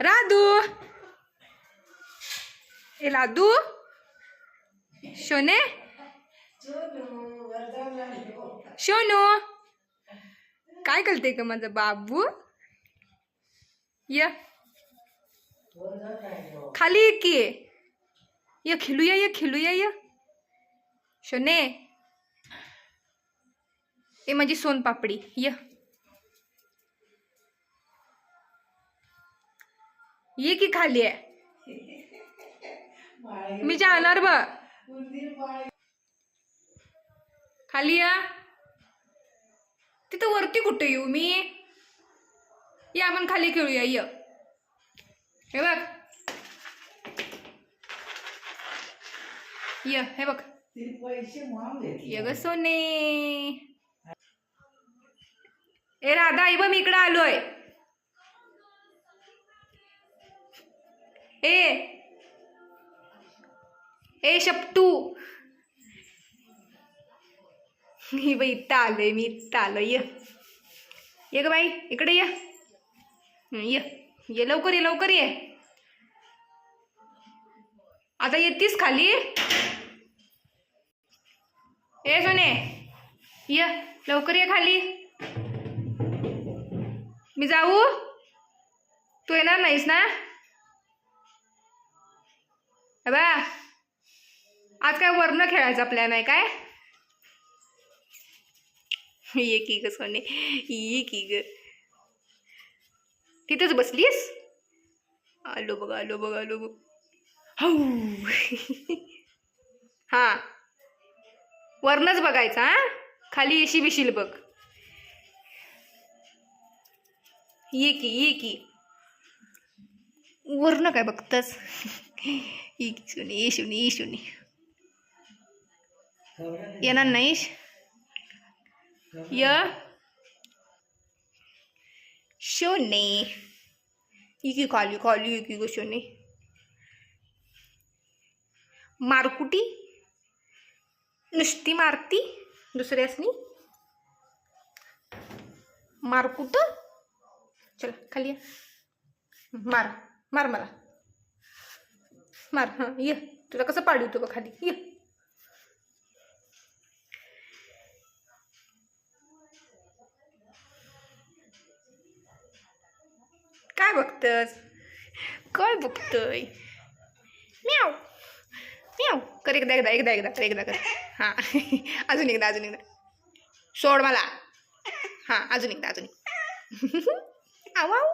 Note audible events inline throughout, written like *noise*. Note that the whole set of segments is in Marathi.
राधू. ए लादू शोने शोनू काय करते का माझा बाबू? य. खाली ये की. ये खेळूया ये खेळूया ये. शोने ए माझी सोनपापडी. य. ये की खाली आहे. मी जाणार ब. खाली या. तिथं वरती कुठे येऊ मी? या आपण खाली खेळूया ये. हे बघ. ये हे बघ. ये ग सोने. ए राधा आई बघ मी इकडं आलोय. ए. ए शप्टू. मी बाई इथं आलोय मी इथं आलो ये. ये ग बाई इकडे ये. ये. ये लवकर ये लवकर ये. आता येतीस खाली? ए सोने. ये लवकर ये खाली. मी जाऊ? तू येणार नाहीस ना? बा आज काय वर्ण खेळायचा प्लॅन आहे काय? ये की ग सोने. ये की ग तिथेच बसलीस आलो बघ आलो बघा आलो बघ. हौ हा. वरनच बघायचा हा? खाली येशी बिशील बघ. ये की ये की वरनं काय बघतस? ये की सोनी ये शोनी ये शोनी येणार नाहीस य? शोने ये की खाली खाली ये की ग शोने मारकुटी? नुसती मारती? दुसऱ्यासनी मारकुट? चल खाली ये. मार मार मला. मार हां ये. तुला कसं पाडवतो बघ खाली. ये. काय बघतस? काय बघतोय? म्याव. म्याव. कर एकदा एकदा एकदा एकदा कर एकदा कर. हां. *laughs* अजून एकदा अजून एकदा. सोड मला. हां अजून एकदा अजून एकदा. *laughs* आव आव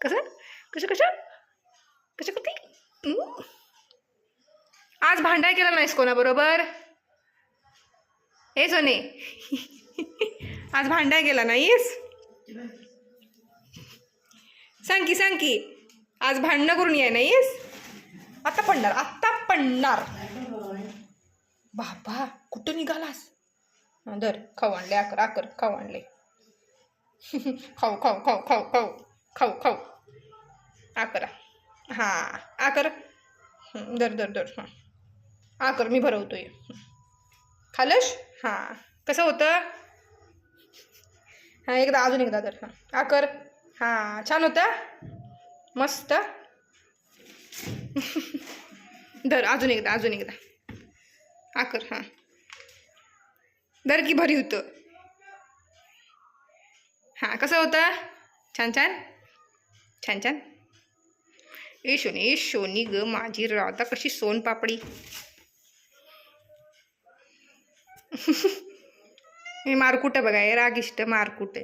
कसं? कसं कसं? कसं करते? आज भांडाय केला नाहीस कोणाबरोबर? हे सोने. आज भांडाय केला नाहीस? सांग की सांग की आज भांडणं करून ये नाहीस? आता पडणार आत्ता पडणार. बाबा कुठं निघालास? दर धर खाऊ आणले आकर आकर खाऊ आणले. खाऊ खाऊ खाऊ खाऊ खाऊ खाऊ खाऊ. आकरा. हां आकर. दर धर धर धर हां. आकर मी भरवतोय. खालश हां. कसं होतं? हां एकदा अजून एकदा तर. हां. आकर हां छान होतं? मस्त. धर अजून एकदा अजून एकदा. आकर हां. धर की भरी होतं. हां कसं होतं? छान छान. छान छान. ए शोनी ए शोनी ग माझी राधा कशी सोन पापडी हे मारकुट बघा हे रागिष्ट मारकुट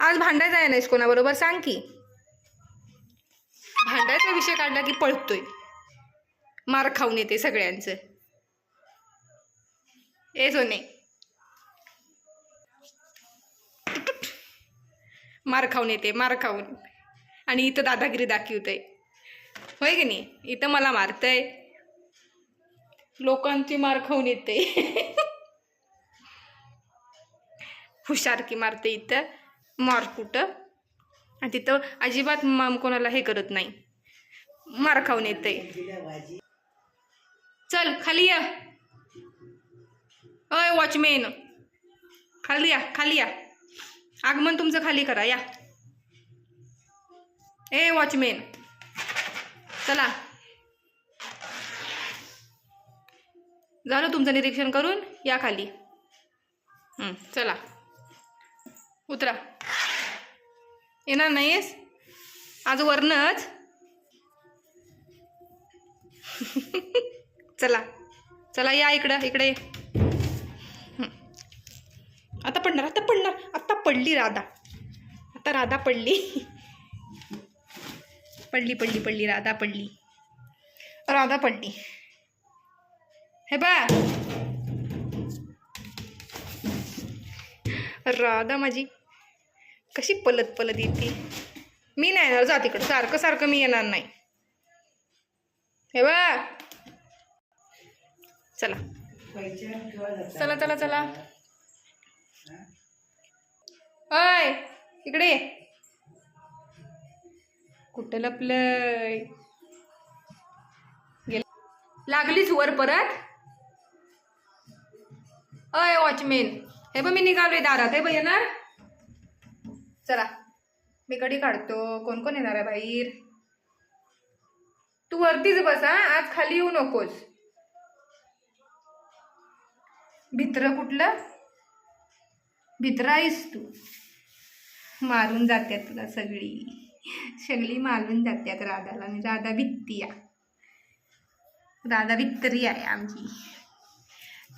आज भांडायचं आहे नाहीस कोणाबरोबर? सांग की. भांडायचा विषय काढला की पळतोय. मार खाऊन येते सगळ्यांचं. ए सोने. मार खाऊन येते मार खाऊन. आणि इथं दादागिरी दाखवतंय. होय की नाही? इथं मला मारतंय. लोकांची मार खाऊन येते. हुशारकी मारते इथं. मार कुठं? आणि तिथं अजिबात माम कोणाला हे करत नाही. मार खाऊन येते. चल खाली या. अय वॉचमेन खाली या खाली या. आगमन तुमचं खाली करा या. ए वॉचमेन चला. झालं तुमचं निरीक्षण करून या खाली. चला. उतरा. येणार नाहीस आज वरनच *laughs* चला. चला या इकडं इकडे. आता पडणार आता पडणार. आता पडली राधा. आता राधा पडली. *laughs* पडली पडली पडली राधा पडली. राधा पडली. हे बा राधा माझी. कशी पलत पलत येते. मी नाही येणार जा तिकडं. सारखं सारखं मी येणार नाही. हे बा चला. चला चला चला. अय इकडे कुठं लपलंय? गेल लागलीच वर परत? अय वॉचमेन. हे बघ मी निघालोय दारात. हे बघ येणार? चला. मी कडी काढतो. कोण कोण येणार आहे बाहेर? तू वरतीच बस हा. आज खाली येऊ नकोस. भित्र कुठलं? भित्र आहेस तू. मारून जात्यात तुला सगळी. सगळी मारून जात्यात राधाला. आणि राधा भित्ती राधा वित्तरी आहे आमची.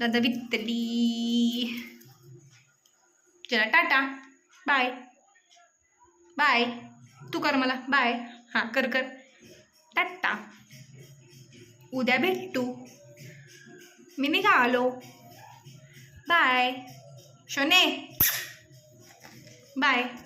राधा वित्तली चला टाटा. बाय. बाय. तू कर मला. बाय. हां कर कर. टाटा. उद्या भेटू. मी निघालो. बाय. शोने. बाय.